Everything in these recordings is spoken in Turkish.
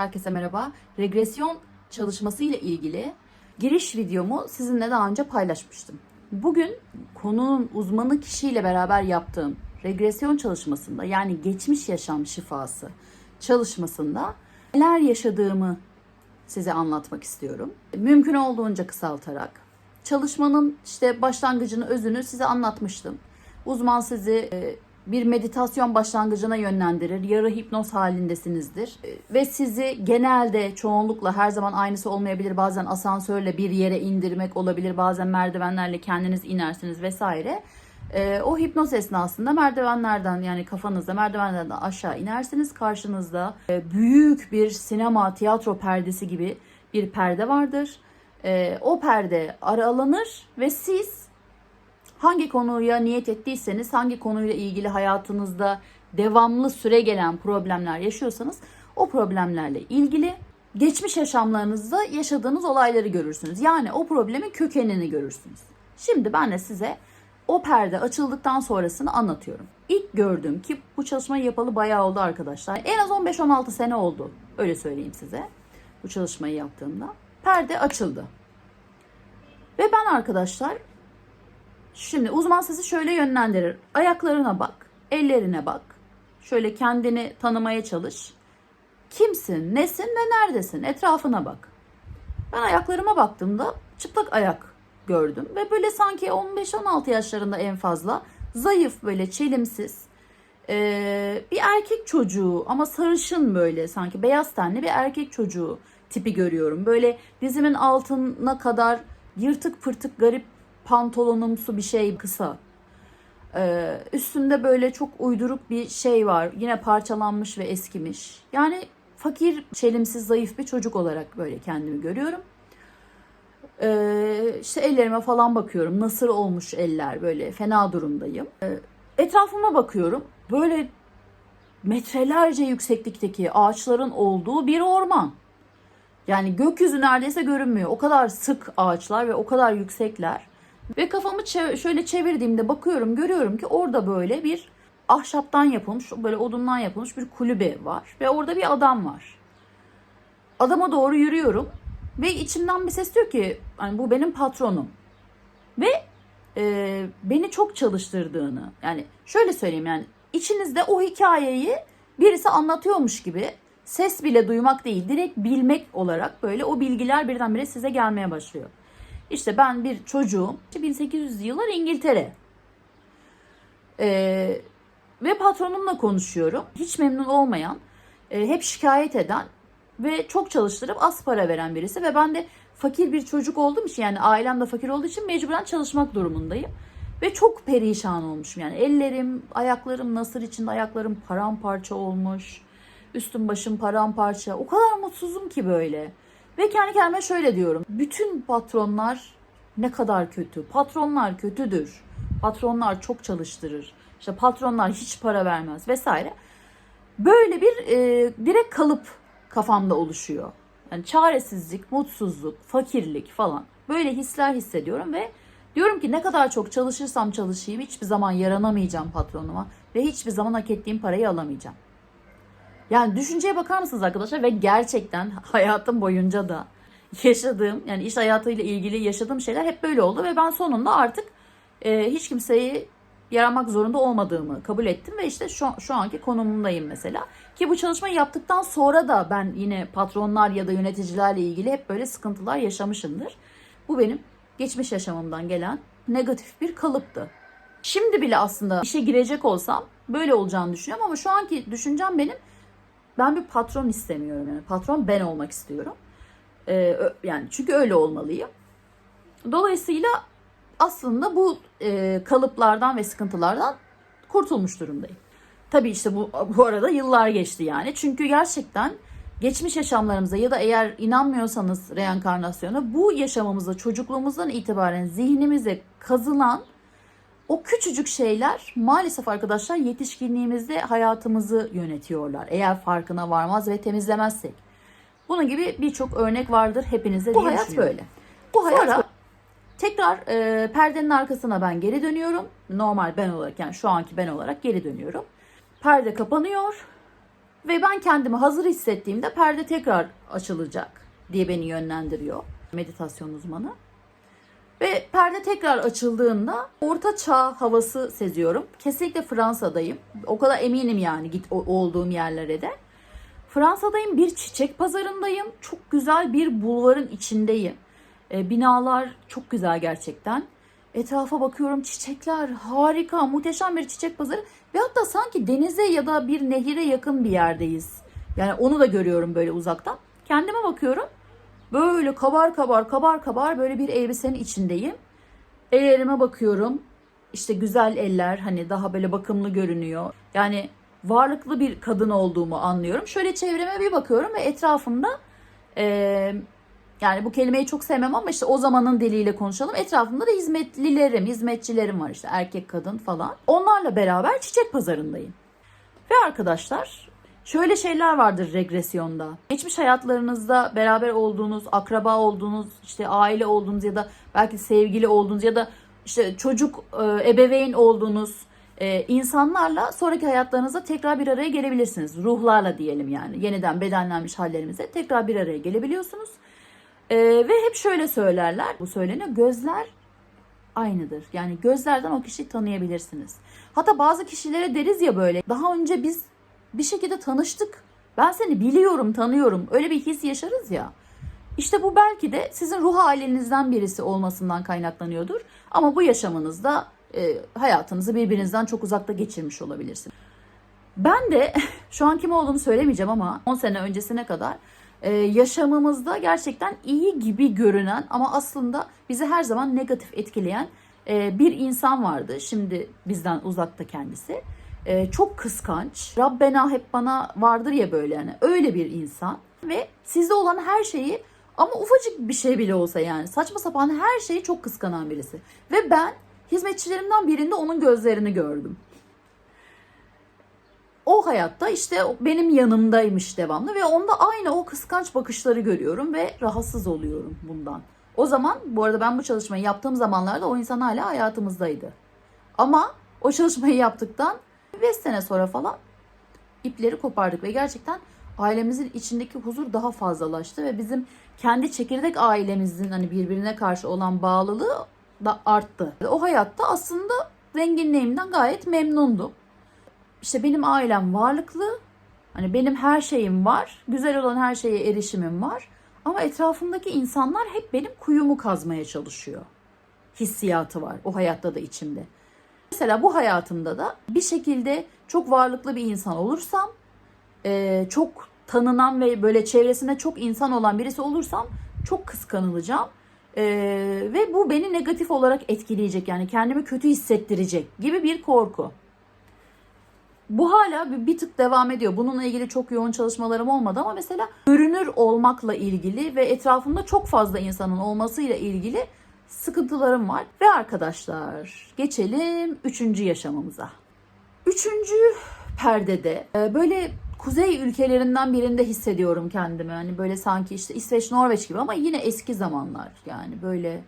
Herkese merhaba. Regresyon çalışması ile ilgili giriş videomu sizinle daha önce paylaşmıştım. Bugün konunun uzmanı kişiyle beraber yaptığım regresyon çalışmasında yani geçmiş yaşam şifası çalışmasında neler yaşadığımı size anlatmak istiyorum. Mümkün olduğunca kısaltarak. Çalışmanın işte başlangıcını, özünü size anlatmıştım. Uzman sizi e, bir meditasyon başlangıcına yönlendirir. Yarı hipnoz halindesinizdir. E, Ve sizi genelde çoğunlukla her zaman aynısı olmayabilir. Bazen asansörle bir yere indirmek olabilir. Bazen merdivenlerle kendiniz inersiniz vesaire. E, o hipnoz esnasında merdivenlerden yani kafanızda merdivenlerden aşağı inersiniz. Karşınızda e, büyük bir sinema, tiyatro perdesi gibi bir perde vardır. E, o perde aralanır ve siz hangi konuya niyet ettiyseniz, hangi konuyla ilgili hayatınızda devamlı süre gelen problemler yaşıyorsanız o problemlerle ilgili geçmiş yaşamlarınızda yaşadığınız olayları görürsünüz. Yani o problemin kökenini görürsünüz. Şimdi ben de size o perde açıldıktan sonrasını anlatıyorum. İlk gördüğüm ki bu çalışmayı yapalı bayağı oldu arkadaşlar. En az 15-16 sene oldu. Öyle söyleyeyim size. Bu çalışmayı yaptığımda. Perde açıldı. Ve ben arkadaşlar Şimdi uzman sizi şöyle yönlendirir. Ayaklarına bak, ellerine bak. Şöyle kendini tanımaya çalış. Kimsin, nesin ve neredesin? Etrafına bak. Ben ayaklarıma baktığımda çıplak ayak gördüm. Ve böyle sanki 15-16 yaşlarında en fazla zayıf böyle çelimsiz ee, bir erkek çocuğu ama sarışın böyle sanki beyaz tenli bir erkek çocuğu tipi görüyorum. Böyle dizimin altına kadar yırtık pırtık garip pantolonumsu bir şey kısa. Ee, üstünde böyle çok uyduruk bir şey var. Yine parçalanmış ve eskimiş. Yani fakir, çelimsiz, zayıf bir çocuk olarak böyle kendimi görüyorum. Ee, işte ellerime falan bakıyorum. Nasır olmuş eller böyle fena durumdayım. Ee, etrafıma bakıyorum. Böyle metrelerce yükseklikteki ağaçların olduğu bir orman. Yani gökyüzü neredeyse görünmüyor. O kadar sık ağaçlar ve o kadar yüksekler. Ve kafamı çev- şöyle çevirdiğimde bakıyorum görüyorum ki orada böyle bir ahşaptan yapılmış böyle odundan yapılmış bir kulübe var. Ve orada bir adam var. Adama doğru yürüyorum ve içimden bir ses diyor ki hani bu benim patronum. Ve e, beni çok çalıştırdığını yani şöyle söyleyeyim yani içinizde o hikayeyi birisi anlatıyormuş gibi ses bile duymak değil direkt bilmek olarak böyle o bilgiler birdenbire size gelmeye başlıyor. İşte ben bir çocuğum 1800 yıllar İngiltere Ee, ve patronumla konuşuyorum hiç memnun olmayan e, hep şikayet eden ve çok çalıştırıp az para veren birisi ve ben de fakir bir çocuk olduğum için yani ailem de fakir olduğu için mecburen çalışmak durumundayım. Ve çok perişan olmuşum yani ellerim, ayaklarım nasır içinde ayaklarım paramparça olmuş. Üstüm başım paramparça. O kadar mutsuzum ki böyle. Ve kendi kendime şöyle diyorum. Bütün patronlar ne kadar kötü. Patronlar kötüdür. Patronlar çok çalıştırır. İşte patronlar hiç para vermez vesaire. Böyle bir e, direkt kalıp kafamda oluşuyor. Yani çaresizlik, mutsuzluk, fakirlik falan. Böyle hisler hissediyorum ve diyorum ki ne kadar çok çalışırsam çalışayım hiçbir zaman yaranamayacağım patronuma ve hiçbir zaman hak ettiğim parayı alamayacağım. Yani düşünceye bakar mısınız arkadaşlar ve gerçekten hayatım boyunca da yaşadığım yani iş hayatıyla ilgili yaşadığım şeyler hep böyle oldu ve ben sonunda artık e, hiç kimseyi yaramak zorunda olmadığımı kabul ettim ve işte şu, şu anki konumundayım mesela. Ki bu çalışmayı yaptıktan sonra da ben yine patronlar ya da yöneticilerle ilgili hep böyle sıkıntılar yaşamışımdır. Bu benim geçmiş yaşamımdan gelen negatif bir kalıptı. Şimdi bile aslında işe girecek olsam böyle olacağını düşünüyorum ama şu anki düşüncem benim ben bir patron istemiyorum yani patron ben olmak istiyorum. Ee, yani çünkü öyle olmalıyım. Dolayısıyla aslında bu e, kalıplardan ve sıkıntılardan kurtulmuş durumdayım. Tabii işte bu, bu arada yıllar geçti yani. Çünkü gerçekten geçmiş yaşamlarımıza ya da eğer inanmıyorsanız reenkarnasyona bu yaşamımızda çocukluğumuzdan itibaren zihnimize kazınan o küçücük şeyler maalesef arkadaşlar yetişkinliğimizde hayatımızı yönetiyorlar. Eğer farkına varmaz ve temizlemezsek. Bunun gibi birçok örnek vardır hepinize Bu hayat böyle. Bu hayat Sonra, tekrar e, perdenin arkasına ben geri dönüyorum. Normal ben olarak yani şu anki ben olarak geri dönüyorum. Perde kapanıyor Ve ben kendimi hazır hissettiğimde perde tekrar açılacak diye beni yönlendiriyor meditasyon uzmanı. Ve perde tekrar açıldığında orta çağ havası seziyorum. Kesinlikle Fransa'dayım. O kadar eminim yani git olduğum yerlere de. Fransa'dayım bir çiçek pazarındayım. Çok güzel bir bulvarın içindeyim. E, binalar çok güzel gerçekten. Etrafa bakıyorum çiçekler harika muhteşem bir çiçek pazarı. Ve hatta sanki denize ya da bir nehire yakın bir yerdeyiz. Yani onu da görüyorum böyle uzaktan. Kendime bakıyorum. Böyle kabar kabar kabar kabar böyle bir elbisenin içindeyim. Ellerime bakıyorum. İşte güzel eller hani daha böyle bakımlı görünüyor. Yani varlıklı bir kadın olduğumu anlıyorum. Şöyle çevreme bir bakıyorum ve etrafımda eee, yani bu kelimeyi çok sevmem ama işte o zamanın diliyle konuşalım. Etrafımda da hizmetlilerim, hizmetçilerim var işte erkek kadın falan. Onlarla beraber çiçek pazarındayım. Ve arkadaşlar şöyle şeyler vardır regresyonda. Geçmiş hayatlarınızda beraber olduğunuz, akraba olduğunuz, işte aile olduğunuz ya da belki sevgili olduğunuz ya da işte çocuk, e, ebeveyn olduğunuz e, insanlarla sonraki hayatlarınızda tekrar bir araya gelebilirsiniz. Ruhlarla diyelim yani. Yeniden bedenlenmiş hallerimize tekrar bir araya gelebiliyorsunuz. E, ve hep şöyle söylerler. Bu söyleniyor. Gözler aynıdır. Yani gözlerden o kişiyi tanıyabilirsiniz. Hatta bazı kişilere deriz ya böyle. Daha önce biz bir şekilde tanıştık. Ben seni biliyorum, tanıyorum. Öyle bir his yaşarız ya. İşte bu belki de sizin ruh halinizden birisi olmasından kaynaklanıyordur. Ama bu yaşamınızda e, hayatınızı birbirinizden çok uzakta geçirmiş olabilirsiniz. Ben de şu an kim olduğumu söylemeyeceğim ama 10 sene öncesine kadar e, yaşamımızda gerçekten iyi gibi görünen ama aslında bizi her zaman negatif etkileyen e, bir insan vardı. Şimdi bizden uzakta kendisi. E, çok kıskanç. Rabbena hep bana vardır ya böyle yani. Öyle bir insan. Ve sizde olan her şeyi ama ufacık bir şey bile olsa yani saçma sapan her şeyi çok kıskanan birisi. Ve ben hizmetçilerimden birinde onun gözlerini gördüm o hayatta işte benim yanımdaymış devamlı ve onda aynı o kıskanç bakışları görüyorum ve rahatsız oluyorum bundan. O zaman bu arada ben bu çalışmayı yaptığım zamanlarda o insan hala hayatımızdaydı. Ama o çalışmayı yaptıktan 5 sene sonra falan ipleri kopardık ve gerçekten ailemizin içindeki huzur daha fazlalaştı ve bizim kendi çekirdek ailemizin hani birbirine karşı olan bağlılığı da arttı. O hayatta aslında zenginliğimden gayet memnundum. İşte benim ailem varlıklı. Hani benim her şeyim var. Güzel olan her şeye erişimim var. Ama etrafımdaki insanlar hep benim kuyumu kazmaya çalışıyor. Hissiyatı var o hayatta da içimde. Mesela bu hayatımda da bir şekilde çok varlıklı bir insan olursam, e, çok tanınan ve böyle çevresinde çok insan olan birisi olursam çok kıskanılacağım. E, ve bu beni negatif olarak etkileyecek yani kendimi kötü hissettirecek gibi bir korku. Bu hala bir, tık devam ediyor. Bununla ilgili çok yoğun çalışmalarım olmadı ama mesela görünür olmakla ilgili ve etrafımda çok fazla insanın olmasıyla ilgili sıkıntılarım var. Ve arkadaşlar geçelim üçüncü yaşamımıza. Üçüncü perdede e, böyle kuzey ülkelerinden birinde hissediyorum kendimi. Hani böyle sanki işte İsveç, Norveç gibi ama yine eski zamanlar yani böyle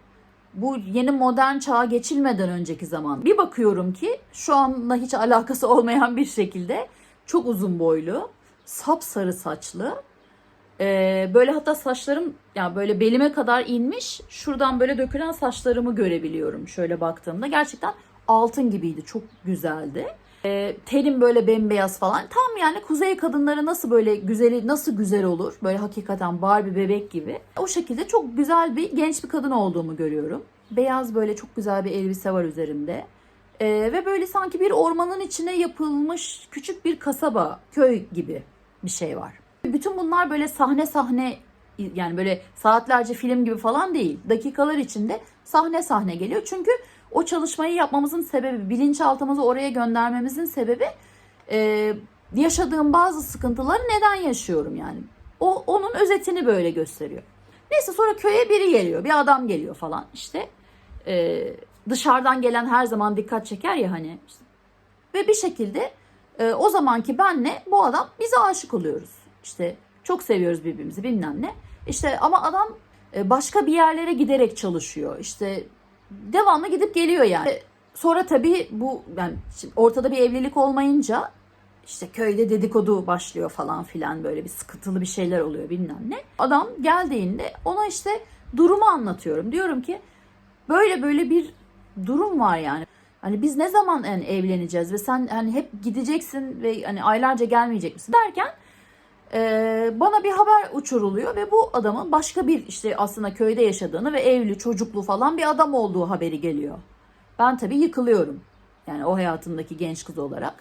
bu yeni modern çağa geçilmeden önceki zaman. Bir bakıyorum ki şu anla hiç alakası olmayan bir şekilde çok uzun boylu, sapsarı saçlı. Ee, böyle hatta saçlarım yani böyle belime kadar inmiş. Şuradan böyle dökülen saçlarımı görebiliyorum şöyle baktığımda. Gerçekten altın gibiydi. Çok güzeldi. Ee, tenim böyle bembeyaz falan. Tam yani kuzey kadınları nasıl böyle güzeli nasıl güzel olur? Böyle hakikaten Barbie bebek gibi. O şekilde çok güzel bir genç bir kadın olduğumu görüyorum. Beyaz böyle çok güzel bir elbise var üzerimde. Ee, ve böyle sanki bir ormanın içine yapılmış küçük bir kasaba, köy gibi bir şey var. Bütün bunlar böyle sahne sahne yani böyle saatlerce film gibi falan değil. Dakikalar içinde sahne sahne geliyor. Çünkü o çalışmayı yapmamızın sebebi, bilinçaltımızı oraya göndermemizin sebebi e, yaşadığım bazı sıkıntıları neden yaşıyorum yani. O onun özetini böyle gösteriyor. Neyse sonra köye biri geliyor, bir adam geliyor falan işte. E, dışarıdan gelen her zaman dikkat çeker ya hani. Ve bir şekilde e, o zamanki benle bu adam bize aşık oluyoruz. İşte çok seviyoruz birbirimizi bilmem ne. İşte ama adam e, başka bir yerlere giderek çalışıyor. İşte devamlı gidip geliyor yani. Sonra tabii bu yani ortada bir evlilik olmayınca işte köyde dedikodu başlıyor falan filan böyle bir sıkıntılı bir şeyler oluyor bilmem ne. Adam geldiğinde ona işte durumu anlatıyorum. Diyorum ki böyle böyle bir durum var yani. Hani biz ne zaman yani evleneceğiz ve sen hani hep gideceksin ve hani aylarca gelmeyecek misin derken e, bana bir haber uçuruluyor ve bu adamın başka bir işte aslında köyde yaşadığını ve evli çocuklu falan bir adam olduğu haberi geliyor. Ben tabii yıkılıyorum. Yani o hayatındaki genç kız olarak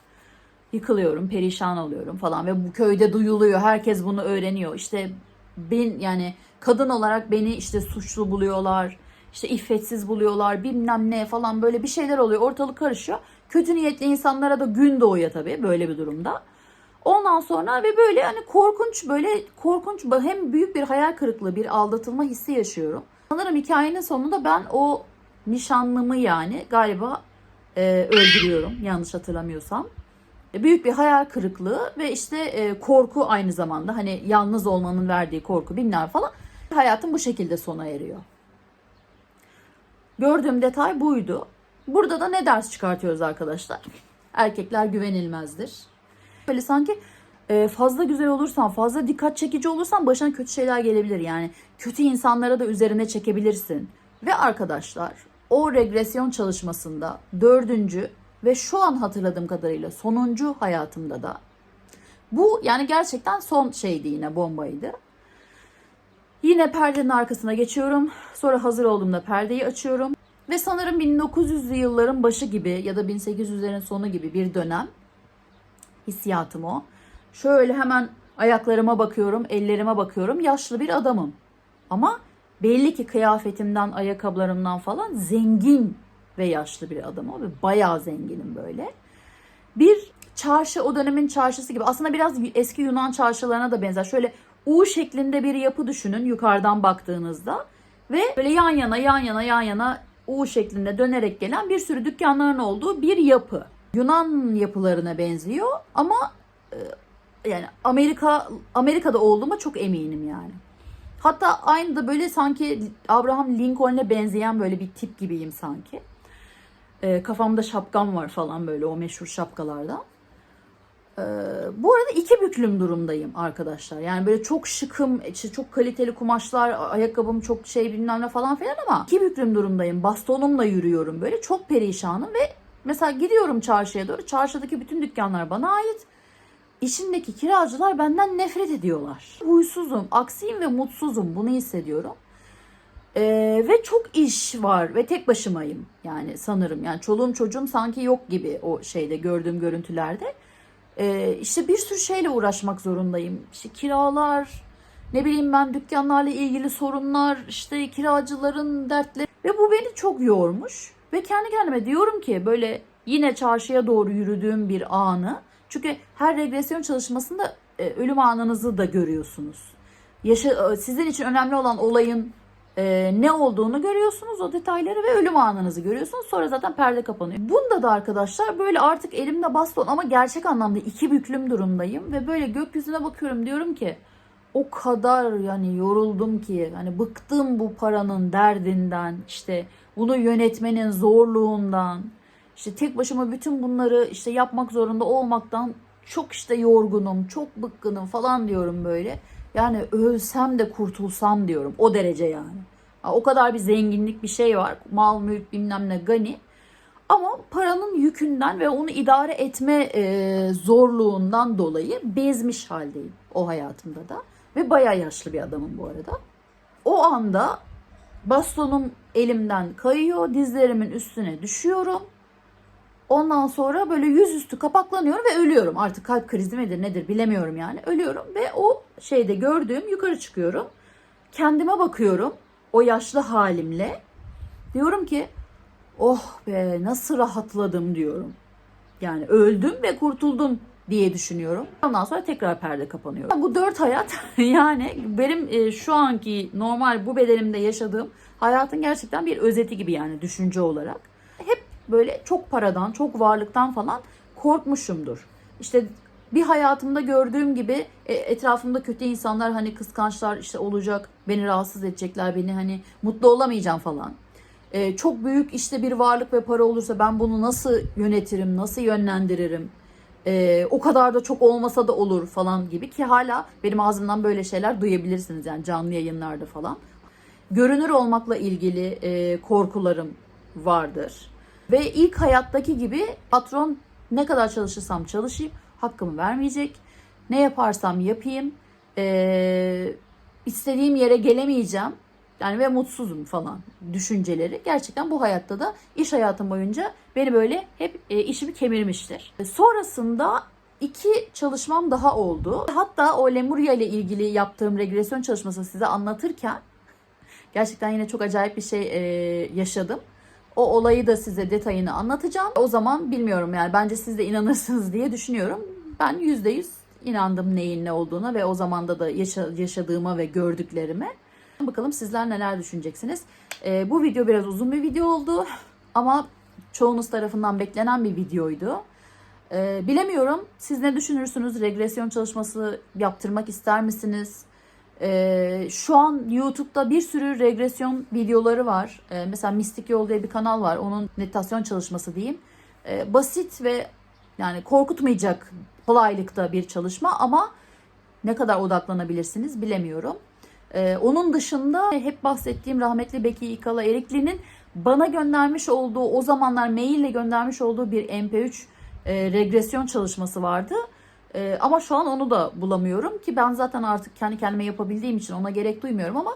yıkılıyorum, perişan oluyorum falan ve bu köyde duyuluyor. Herkes bunu öğreniyor. İşte ben yani kadın olarak beni işte suçlu buluyorlar. işte iffetsiz buluyorlar. Bilmem ne falan böyle bir şeyler oluyor. Ortalık karışıyor. Kötü niyetli insanlara da gün doğuyor tabii böyle bir durumda. Ondan sonra ve böyle hani korkunç böyle korkunç hem büyük bir hayal kırıklığı bir aldatılma hissi yaşıyorum. Sanırım hikayenin sonunda ben o nişanlımı yani galiba e, öldürüyorum yanlış hatırlamıyorsam. E, Büyük bir hayal kırıklığı ve işte e, korku aynı zamanda hani yalnız olmanın verdiği korku bilmem falan. Hayatım bu şekilde sona eriyor. Gördüğüm detay buydu. Burada da ne ders çıkartıyoruz arkadaşlar? Erkekler güvenilmezdir. Böyle sanki e, fazla güzel olursan, fazla dikkat çekici olursan başına kötü şeyler gelebilir. Yani kötü insanlara da üzerine çekebilirsin. Ve arkadaşlar o regresyon çalışmasında dördüncü ve şu an hatırladığım kadarıyla sonuncu hayatımda da bu yani gerçekten son şeydi yine bombaydı. Yine perdenin arkasına geçiyorum. Sonra hazır olduğumda perdeyi açıyorum. Ve sanırım 1900'lü yılların başı gibi ya da 1800'lerin sonu gibi bir dönem hissiyatım o. Şöyle hemen ayaklarıma bakıyorum, ellerime bakıyorum. Yaşlı bir adamım. Ama belli ki kıyafetimden, ayakkabılarımdan falan zengin ve yaşlı bir adamım. Ve bayağı zenginim böyle. Bir çarşı o dönemin çarşısı gibi. Aslında biraz eski Yunan çarşılarına da benzer. Şöyle U şeklinde bir yapı düşünün yukarıdan baktığınızda. Ve böyle yan yana yan yana yan yana U şeklinde dönerek gelen bir sürü dükkanların olduğu bir yapı. Yunan yapılarına benziyor ama e, yani Amerika Amerika'da olduğuma çok eminim yani. Hatta aynı da böyle sanki Abraham Lincoln'e benzeyen böyle bir tip gibiyim sanki. E, kafamda şapkam var falan böyle o meşhur şapkalardan. E, bu arada iki büklüm durumdayım arkadaşlar. Yani böyle çok şıkım, işte çok kaliteli kumaşlar, ayakkabım çok şey bilmem ne falan filan ama iki büklüm durumdayım. Bastonumla yürüyorum böyle. Çok perişanım ve mesela gidiyorum çarşıya doğru. Çarşıdaki bütün dükkanlar bana ait. İçindeki kiracılar benden nefret ediyorlar. Huysuzum, aksiyim ve mutsuzum. Bunu hissediyorum. Ee, ve çok iş var ve tek başımayım yani sanırım. Yani çoluğum çocuğum sanki yok gibi o şeyde gördüğüm görüntülerde. Ee, işte bir sürü şeyle uğraşmak zorundayım. İşte kiralar, ne bileyim ben dükkanlarla ilgili sorunlar, işte kiracıların dertleri ve bu beni çok yormuş. Ve kendi kendime diyorum ki böyle yine çarşıya doğru yürüdüğüm bir anı. Çünkü her regresyon çalışmasında e, ölüm anınızı da görüyorsunuz. Yaşa, sizin için önemli olan olayın e, ne olduğunu görüyorsunuz o detayları ve ölüm anınızı görüyorsunuz. Sonra zaten perde kapanıyor. Bunda da arkadaşlar böyle artık elimde baston ama gerçek anlamda iki büklüm durumdayım ve böyle gökyüzüne bakıyorum diyorum ki o kadar yani yoruldum ki hani bıktım bu paranın derdinden işte bunu yönetmenin zorluğundan işte tek başıma bütün bunları işte yapmak zorunda olmaktan çok işte yorgunum, çok bıkkınım falan diyorum böyle. Yani ölsem de kurtulsam diyorum. O derece yani. O kadar bir zenginlik bir şey var. Mal, mülk bilmem ne gani. Ama paranın yükünden ve onu idare etme e, zorluğundan dolayı bezmiş haldeyim o hayatımda da. Ve bayağı yaşlı bir adamım bu arada. O anda bastonum elimden kayıyor, dizlerimin üstüne düşüyorum. Ondan sonra böyle yüzüstü kapaklanıyorum ve ölüyorum. Artık kalp krizi midir nedir bilemiyorum yani. Ölüyorum ve o şeyde gördüğüm yukarı çıkıyorum. Kendime bakıyorum o yaşlı halimle. Diyorum ki oh be nasıl rahatladım diyorum. Yani öldüm ve kurtuldum diye düşünüyorum. Ondan sonra tekrar perde kapanıyor. Bu dört hayat yani benim e, şu anki normal bu bedenimde yaşadığım hayatın gerçekten bir özeti gibi yani düşünce olarak. Hep böyle çok paradan, çok varlıktan falan korkmuşumdur. İşte bir hayatımda gördüğüm gibi e, etrafımda kötü insanlar hani kıskançlar işte olacak, beni rahatsız edecekler, beni hani mutlu olamayacağım falan. E, çok büyük işte bir varlık ve para olursa ben bunu nasıl yönetirim, nasıl yönlendiririm? Ee, o kadar da çok olmasa da olur falan gibi ki hala benim ağzımdan böyle şeyler duyabilirsiniz yani canlı yayınlarda falan. Görünür olmakla ilgili e, korkularım vardır. Ve ilk hayattaki gibi patron ne kadar çalışırsam çalışayım hakkımı vermeyecek. Ne yaparsam yapayım. Ee, istediğim yere gelemeyeceğim. Yani ve mutsuzum falan düşünceleri. Gerçekten bu hayatta da iş hayatım boyunca beni böyle hep e, işimi kemirmiştir. Sonrasında iki çalışmam daha oldu. Hatta o Lemuria ile ilgili yaptığım regresyon çalışmasını size anlatırken gerçekten yine çok acayip bir şey e, yaşadım. O olayı da size detayını anlatacağım. O zaman bilmiyorum yani bence siz de inanırsınız diye düşünüyorum. Ben %100 inandım neyin ne olduğuna ve o zamanda da yaşa- yaşadığıma ve gördüklerime. Bakalım sizler neler düşüneceksiniz. Ee, bu video biraz uzun bir video oldu ama çoğunuz tarafından beklenen bir videoydu. Ee, bilemiyorum siz ne düşünürsünüz? Regresyon çalışması yaptırmak ister misiniz? Ee, şu an YouTube'da bir sürü regresyon videoları var. Ee, mesela Mistik Yol diye bir kanal var. Onun meditasyon çalışması diyeyim. Ee, basit ve yani korkutmayacak kolaylıkta bir çalışma ama ne kadar odaklanabilirsiniz bilemiyorum. Ee, onun dışında hep bahsettiğim rahmetli Beki İkala Erikli'nin bana göndermiş olduğu o zamanlar maille göndermiş olduğu bir MP3 e, regresyon çalışması vardı. E, ama şu an onu da bulamıyorum ki ben zaten artık kendi kendime yapabildiğim için ona gerek duymuyorum ama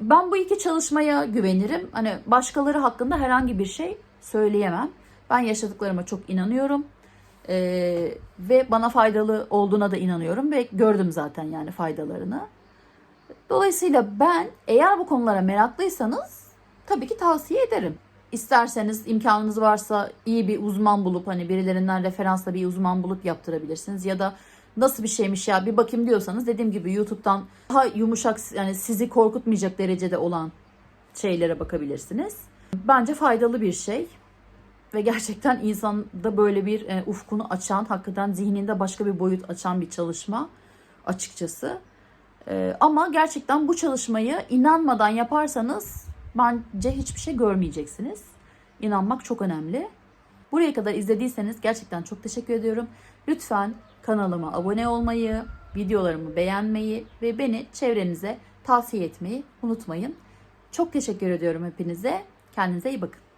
ben bu iki çalışmaya güvenirim. Hani başkaları hakkında herhangi bir şey söyleyemem. Ben yaşadıklarıma çok inanıyorum. Ee, ve bana faydalı olduğuna da inanıyorum ve gördüm zaten yani faydalarını. Dolayısıyla ben eğer bu konulara meraklıysanız tabii ki tavsiye ederim. İsterseniz imkanınız varsa iyi bir uzman bulup hani birilerinden referansla bir uzman bulup yaptırabilirsiniz ya da nasıl bir şeymiş ya bir bakayım diyorsanız dediğim gibi YouTube'dan daha yumuşak yani sizi korkutmayacak derecede olan şeylere bakabilirsiniz. Bence faydalı bir şey ve gerçekten insanda böyle bir e, ufkunu açan, hakikaten zihninde başka bir boyut açan bir çalışma açıkçası. E, ama gerçekten bu çalışmayı inanmadan yaparsanız bence hiçbir şey görmeyeceksiniz. İnanmak çok önemli. Buraya kadar izlediyseniz gerçekten çok teşekkür ediyorum. Lütfen kanalıma abone olmayı, videolarımı beğenmeyi ve beni çevrenize tavsiye etmeyi unutmayın. Çok teşekkür ediyorum hepinize. Kendinize iyi bakın.